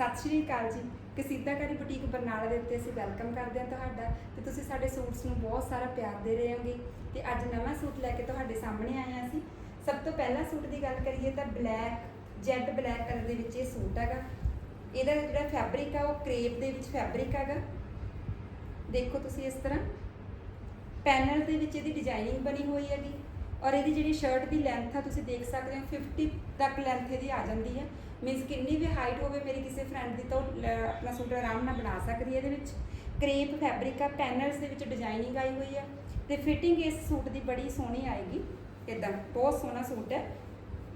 ਸਤਿ ਸ਼੍ਰੀ ਅਕਾਲ ਜੀ। ਕਸੀਦਾਕਾਰੀ ਬੁਟੀਕ ਬਰਨਾਲਾ ਦੇ ਉੱਤੇ ਅਸੀਂ ਵੈਲਕਮ ਕਰਦੇ ਹਾਂ ਤੁਹਾਡਾ ਤੇ ਤੁਸੀਂ ਸਾਡੇ ਸੂਟਸ ਨੂੰ ਬਹੁਤ ਸਾਰਾ ਪਿਆਰ ਦੇ ਰਹੇ ਹੋਗੇ ਤੇ ਅੱਜ ਨਵਾਂ ਸੂਟ ਲੈ ਕੇ ਤੁਹਾਡੇ ਸਾਹਮਣੇ ਆਏ ਹਾਂ ਅਸੀਂ। ਸਭ ਤੋਂ ਪਹਿਲਾਂ ਸੂਟ ਦੀ ਗੱਲ ਕਰੀਏ ਤਾਂ ਬਲੈਕ ਜੈਡ ਬਲੈਕ ਕਲਰ ਦੇ ਵਿੱਚ ਇਹ ਸੂਟ ਹੈਗਾ। ਇਹਦਾ ਜਿਹੜਾ ਫੈਬਰਿਕ ਆ, ਉਹ ਕ੍ਰੇਪ ਦੇ ਵਿੱਚ ਫੈਬਰਿਕ ਹੈਗਾ। ਦੇਖੋ ਤੁਸੀਂ ਇਸ ਤਰ੍ਹਾਂ। ਪੈਨਲ ਦੇ ਵਿੱਚ ਇਹਦੀ ਡਿਜ਼ਾਈਨਿੰਗ ਬਣੀ ਹੋਈ ਹੈਗੀ। ਔਰ ਇਹਦੀ ਜਿਹੜੀ ਸ਼ਰਟ ਦੀ ਲੈਂਥ ਆ, ਤੁਸੀਂ ਦੇਖ ਸਕਦੇ ਹੋ 50 ਤੱਕ ਲੈਂਥ ਇਹਦੀ ਆ ਜਾਂਦੀ ਹੈ। ਮੀਨਸ ਕਿੰਨੀ ਵੀ ਹਾਈਟ ਹੋਵੇ ਮੇਰੀ ਕਿਸੇ ਫਰੈਂਡ ਦੀ ਤਾਂ ਉਹ ਲ- ਆਪਣਾ ਸੂਟ ਆਰਾਮ ਨਾਲ ਬਣਾ ਸਕਦੀ ਹੈ ਇਹਦੇ ਵਿੱਚ। ਕ੍ਰੇਪ ਫੈਬਰਿਕ ਆ ਪੈਨਲਸ ਦੇ ਵਿੱਚ ਡਿਜ਼ਾਈਨਿੰਗ ਆਈ ਹੋਈ ਆ ਤੇ ਫਿਟਿੰਗ ਇਸ ਸੂਟ ਦੀ ਬੜੀ ਸੋਹਣੀ ਆਏਗੀ। ਇਦਾਂ ਬਹੁਤ ਸੋਹਣਾ ਸੂਟ ਹੈ।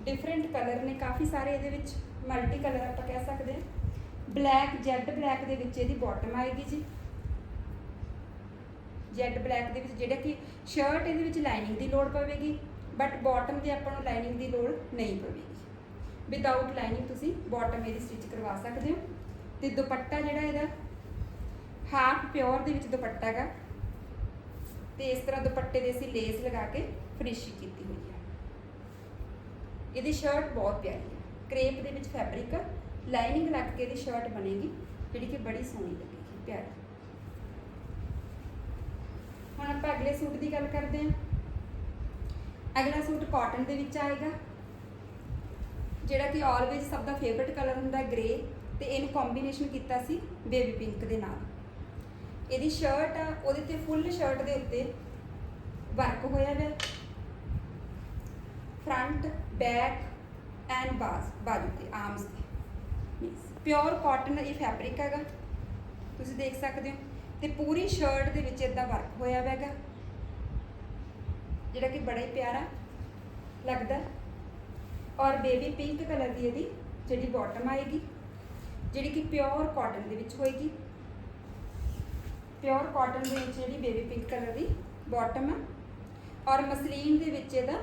ਡਿਫਰੈਂਟ ਕਲਰ ਨੇ ਕਾਫੀ ਸਾਰੇ ਇਹਦੇ ਵਿੱਚ ਮਲਟੀ ਕਲਰ ਆਪਾਂ ਕਹਿ ਸਕਦੇ ਹਾਂ। ਬਲੈਕ ਜੈਡ ਬਲੈਕ ਦੇ ਵਿੱਚ ਇਹਦੀ ਬਾਟਮ ਆਏਗੀ ਜੀ। ਜੈਡ ਬਲੈਕ ਦੇ ਵਿੱਚ ਜਿਹੜਾ ਕਿ ਸ਼ਰਟ ਇਹਦੇ ਵਿੱਚ ਲਾਈਨਿੰਗ ਦੀ ਲੋੜ ਪਵੇਗੀ। ਬਟ ਬਾਟਮ ਦੀ ਆਪਾਂ ਨੂੰ ਲਾਈਨਿੰਗ ਦੀ ਲੋੜ ਨਹੀਂ ਪਵੇਗੀ। ਵਿਦਆਊਟ ਲਾਈਨਿੰਗ ਤੁਸੀਂ ਬਾਟਮ ਇਹਦੀ ਸਟਿਚ ਕਰਵਾ ਸਕਦੇ ਹੋ। ਤੇ ਦੁਪੱਟਾ ਜਿਹੜਾ ਇਹਦਾ ਹਾਫ ਪਿਓਰ ਦੇ ਵਿੱਚ ਦੁਪੱਟਾ ਹੈਗਾ। ਤੇ ਇਸ ਤਰ੍ਹਾਂ ਦੁਪੱਟੇ ਦੇ ਅਸੀਂ ਲੇਸ ਲਗਾ ਕੇ ਫਿਨਿਸ਼ਿੰਗ ਕੀਤੀ ਹੋਈ ਹੈ ਇਹਦੀ ਸ਼ਰਟ ਬਹੁਤ ਪਿਆਰੀ ਹੈ ਕ੍ਰੇਪ ਦੇ ਵਿੱਚ ਫੈਬਰਿਕ ਲਾਈਨਿੰਗ ਲੱਗ ਕੇ ਇਹਦੀ ਸ਼ਰਟ ਬਣੇਗੀ, ਜਿਹੜੀ ਕਿ ਬੜੀ ਸੋਹਣੀ ਲੱਗੇਗੀ, ਪਿਆਰੀ। ਹੁਣ ਆਪਾਂ ਅਗਲੇ ਸੂਟ ਦੀ ਗੱਲ ਕਰਦੇ ਹਾਂ। ਅਗਲਾ ਸੂਟ ਕਾਟਨ ਦੇ ਵਿੱਚ ਆਏਗਾ, ਜਿਹੜਾ ਕਿ ਆਲਵੇਜ਼ ਸਭ ਦਾ ਫੇਵਰਿਟ ਕਲਰ ਹੁੰਦਾ ਗ੍ਰੇ ਤੇ ਇਹਨੂੰ ਕੰਬੀਨੇਸ਼ਨ ਕੀਤਾ ਸੀ ਬੇਬੀ ਪਿੰਕ ਦੇ ਨਾਲ। ਇਹਦੀ ਸ਼ਰਟ ਆ, ਉਹਦੇ ਤੇ ਫੁੱਲ ਸ਼ਰਟ ਦੇ ਉੱਤੇ ਵਰਕ ਹੋਇਆ ਹੈ ਫਰੰਟ ਬੈਕ ਐਂਡ ਬਾਜ਼ ਬਾਜੂ ਤੇ ਆਰਮਸ ਤੇ। ਪਿਓਰ ਕਾਟਨ ਇਹ ਫੈਬਰਿਕ ਹੈਗਾ। ਤੁਸੀਂ ਦੇਖ ਸਕਦੇ ਹੋ। ਤੇ ਪੂਰੀ ਸ਼ਰਟ ਦੇ ਵਿੱਚ ਇਦਾਂ ਵਰਕ ਹੋਇਆ ਹੋਇਆ ਜਿਹੜਾ ਕਿ ਬੜਾ ਹੀ ਪਿਆਰਾ ਲੱਗਦਾ ਔਰ ਬੇਬੀ ਪਿੰਕ ਕਲਰ ਦੀ ਇਹਦੀ ਜਿਹੜੀ ਬਾਟਮ ਆਏਗੀ, ਜਿਹੜੀ ਕਿ ਪਿਓਰ ਕਾਟਨ ਦੇ ਵਿੱਚ ਹੋਏਗੀ। ਪਿਓਰ ਕਾਟਨ ਦੇ ਵਿੱਚ ਜਿਹੜੀ ਬੇਬੀ ਪਿੰਕ ਕਲਰ ਦੀ ਬਾਟਮ ਹੈ ਔਰ ਮਸਲੀਨ ਦੇ ਵਿੱਚ ਇਹਦਾ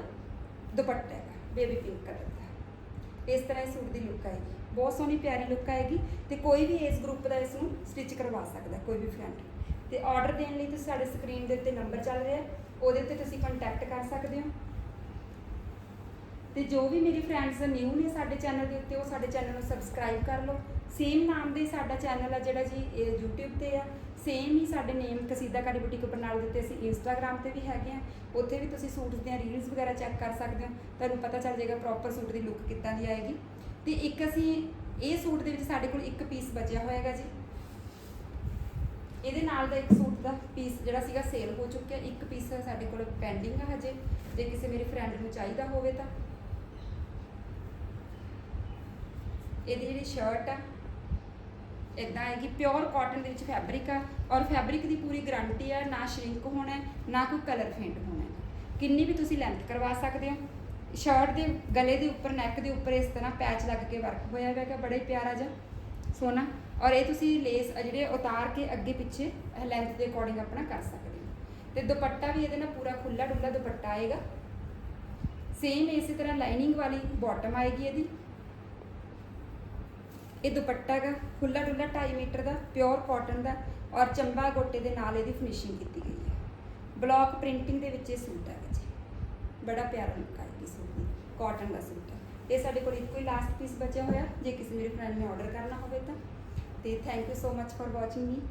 ਦੁਪੱਟਾ ਹੈ ਬੇਬੀ ਪਿੰਕ ਕਲਰ ਦਾ। ਇਸ ਤਰ੍ਹਾਂ ਇਹ ਸੂਟ ਦੀ ਲੁੱਕ ਆਏਗੀ। ਬਹੁਤ ਸੋਹਣੀ ਪਿਆਰੀ ਲੁੱਕ ਆਏਗੀ ਤੇ ਕੋਈ ਵੀ ਇਸ ਗਰੁੱਪ ਦਾ ਇਸ ਨੂੰ ਸਟਿਚ ਕਰਵਾ ਸਕਦਾ ਕੋਈ ਵੀ ਫਰੈਂਡ ਤੇ ਆਰਡਰ ਦੇਣ ਲਈ ਤੁਸੀਂ ਸਾਡੇ ਸਕਰੀਨ ਦੇ ਉੱਤੇ ਨੰਬਰ ਚੱਲ ਰਿਹਾ ਉਹਦੇ ਉੱਤੇ ਤੁਸੀਂ ਕੰਟੈਕਟ ਕਰ ਸਕਦੇ ਹੋ। ਤੇ ਜੋ ਵੀ ਮੇਰੇ ਫਰੈਂਡਸ ਨਿਊ ਨੇ ਸਾਡੇ ਚੈਨਲ ਦੇ ਉੱਤੇ, ਉਹ ਸਾਡੇ ਚੈਨਲ ਨੂੰ ਸਬਸਕ੍ਰਾਈਬ ਕਰ ਲਓ। ਸੇਮ ਨਾਮ ਦੇ ਸਾਡਾ ਚੈਨਲ ਆ ਜਿਹੜਾ ਜੀ, ਇਹ YouTube ਤੇ ਆ। ਸੇਮ ਹੀ ਸਾਡੇ ਨੇਮ ਕਸੀਦਾਕਾਰੀ ਬੁਟੀਕ ਬਰਨਾਲਾ ਦੇ ਉੱਤੇ ਅਸੀਂ Instagram ਤੇ ਵੀ ਹੈਗੇ ਆ। ਉੱਥੇ ਵੀ ਤੁਸੀਂ ਸੂਟਸ ਦੀਆਂ ਰੀਲਸ ਵਗੈਰਾ ਚੈੱਕ ਕਰ ਸਕਦੇ ਹੋ। ਤੁਹਾਨੂੰ ਪਤਾ ਚੱਲ ਜਾਏਗਾ ਪ੍ਰੋਪਰ ਸੂਟ ਦੀ ਲੁੱਕ ਕਿੱਦਾਂ ਦੀ ਆਏਗੀ। ਤੇ ਇੱਕ ਅਸੀਂ, ਇਹ ਸੂਟ ਦੇ ਵਿੱਚ ਸਾਡੇ ਕੋਲ ਇੱਕ ਪੀਸ ਬਚਿਆ ਹੋਏਗਾ ਜੀ। ਇਹਦੇ ਨਾਲ ਦਾ ਇੱਕ ਸੂਟ ਦਾ ਪੀਸ ਜਿਹੜਾ ਸੀਗਾ ਸੇਲ ਹੋ ਚੁੱਕਿਆ। ਇੱਕ ਪੀਸ ਸਾਡੇ ਕੋਲ ਪੈਂਡਿੰਗ ਆ ਹਜੇ। ਜੇ ਕਿਸੇ ਮੇਰੇ ਫਰੈਂਡ ਨੂੰ ਚਾਹੀਦਾ ਹੋਵੇ ਤਾਂ। ਇਹਦੀ ਜਿਹੜੀ ਸ਼ਰਟ ਆ ਇਦਾਂ ਆਏਗੀ ਪਿਓਰ ਕਾਟਨ ਦੇ ਵਿੱਚ ਫੈਬਰਿਕ ਆ ਔਰ ਫੈਬਰਿਕ ਦੀ ਪੂਰੀ ਗਾਰੰਟੀ ਆ, ਨਾ ਸ਼ਰਿੰਕ ਹੋਣਾ, ਨਾ ਕੋਈ ਕਲਰ ਫੇਂਟ ਹੋਣਾ। ਕਿੰਨੀ ਵੀ ਤੁਸੀਂ ਲੈਂਥ ਕਰਵਾ ਸਕਦੇ ਹੋ ਸ਼ਰਟ ਦੇ ਗਲੇ ਦੇ ਉੱਪਰ ਨੈਕ ਦੇ ਉੱਪਰ ਇਸ ਤਰ੍ਹਾਂ ਪੈਚ ਲੱਗ ਕੇ ਵਰਕ ਹੋਇਆ ਹੋਇਆ ਹੈ ਬੜਾ ਹੀ ਪਿਆਰਾ ਜਿਹਾ। ਸੋਨਾ ਔਰ ਇਹ ਤੁਸੀਂ ਲੇਸ ਜਿਹੜੇ ਉਤਾਰ ਕੇ ਅੱਗੇ ਪਿੱਛੇ ਲੈਂਥ ਦੇ ਅਕੋਰਡਿੰਗ ਆਪਣਾ ਕਰ ਸਕਦੇ ਹੋ। ਤੇ ਦੁਪੱਟਾ ਵੀ ਇਹਦੇ ਨਾਲ ਪੂਰਾ ਖੁੱਲਾ ਡੁੱਲਾ ਦੁਪੱਟਾ ਆਏਗਾ। ਸੇਮ ਇਸੇ ਤਰ੍ਹਾਂ ਲਾਈਨਿੰਗ ਵਾਲੀ ਬਾਟਮ ਆਏਗੀ ਇਹਦੀ। ਇਹ ਦੁਪੱਟਾ ਹੈਗਾ ਖੁੱਲਾ ਡੁੱਲਾ 2.5 ਮੀਟਰ ਦਾ ਪਿਓਰ ਕਾਟਨ ਦਾ ਔਰ ਚੰਬਾ ਗੋਟੇ ਦੇ ਨਾਲ ਇਹਦੀ ਫਿਨਿਸ਼ਿੰਗ ਕੀਤੀ ਗਈ ਹੈ। ਬਲੌਕ ਪ੍ਰਿੰਟਿੰਗ ਦੇ ਵਿੱਚ ਇਹ ਸੂਟ ਹੈਗਾ ਜੀ। ਬੜਾ ਪਿਆਰਾ ਲੁੱਕ ਆਏਗੀ ਸੂਟ ਦੀ ਕਾਟਨ ਦਾ ਸੂਟ। ਹੈ ਇਹ ਸਾਡੇ ਕੋਲ ਇੱਕੋ ਹੀ ਲਾਸਟ ਪੀਸ ਬਚਿਆ ਹੋਇਆ। ਜੇ ਕਿਸੇ ਮੇਰੇ ਫਰੈਂਡ ਨੇ ਆਰਡਰ ਕਰਨਾ ਹੋਵੇ ਤਾਂ। ते thank you so much for watching me